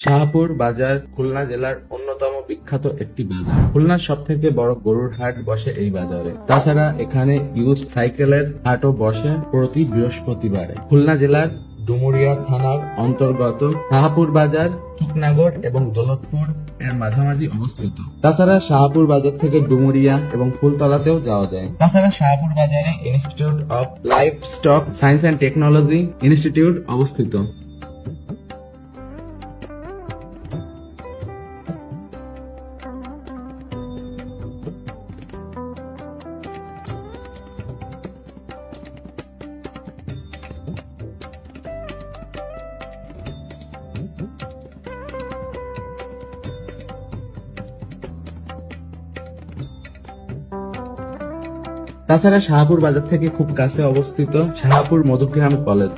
শাহপুর বাজার খুলনা জেলার অন্যতম বিখ্যাত একটি বাজার। খুলনার সব থেকে বড় গরুর হাট বসে এই বাজারে। তাছাড়া এখানে ইউজ সাইকেলের হাটও বসে প্রতি বৃহস্পতিবারে। খুলনা জেলার ডুমুরিয়া থানার অন্তর্গত শাহপুর বাজার, চুকনাগর এবং দৌলতপুর এর মাঝামাঝি অবস্থিত। তাছাড়া শাহপুর বাজার থেকে ডুমুরিয়া এবং ফুলতলাতেও যাওয়া যায়। তাছাড়া শাহপুর বাজারে institute of life stock science and technology institute অবস্থিত। তাছাড়া শাহপুর বাজার থেকে খুব কাছে অবস্থিত শাহপুর মধুগ্রাম কলেজ।